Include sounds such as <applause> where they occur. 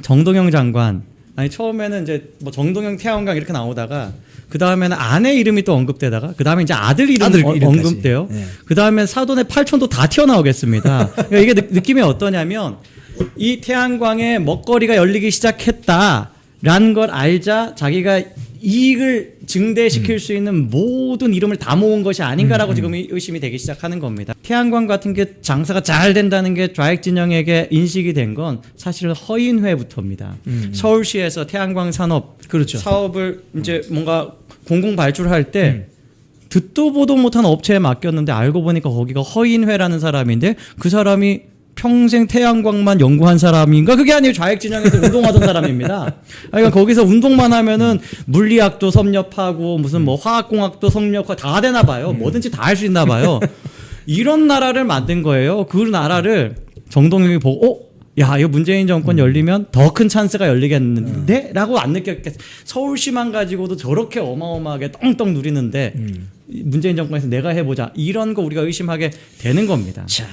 정동영 장관 아니 처음에는 이제 뭐 정동영 태양광 이렇게 나오다가 그 다음에는 아내 이름이 또 언급되다가 그 다음에 이제 아들 이름 아들 어, 이름까지. 언급돼요. 네. 그 다음에 사돈의 팔촌도 다 튀어나오겠습니다. 그러니까 이게 느, 느낌이 어떠냐면 이 태양광의 먹거리가 열리기 시작했다라는 걸 알자 자기가 이익을 증대시킬 수 있는 모든 이름을 다 모은 것이 아닌가라고 지금 의- 의심이 되기 시작하는 겁니다. 태양광 같은 게 장사가 잘 된다는 게 좌익 진영에게 인식이 된 건 사실은 허인회부터입니다. 서울시에서 태양광 산업 그렇죠. 사업을 이제 뭔가 공공 발주할 때 듣도 보도 못한 업체에 맡겼는데 알고 보니까 거기가 허인회라는 사람인데 그 사람이 평생 태양광만 연구한 사람인가? 그게 아니에요. 좌익 진영에서 <laughs> 운동하던 사람입니다. 그러니까 거기서 운동만 하면은 물리학도 섭렵하고 무슨 뭐 화학공학도 섭렵하고 다 되나 봐요. 뭐든지 다 할 수 있나 봐요. 이런 나라를 만든 거예요. 그 나라를 정동영이 보고 어? 야, 이거 문재인 정권 열리면 더 큰 찬스가 열리겠는데? 라고 안 느꼈겠어. 서울시만 가지고도 저렇게 어마어마하게 떵떵 누리는데 문재인 정권에서 내가 해보자. 이런 거 우리가 의심하게 되는 겁니다. 자,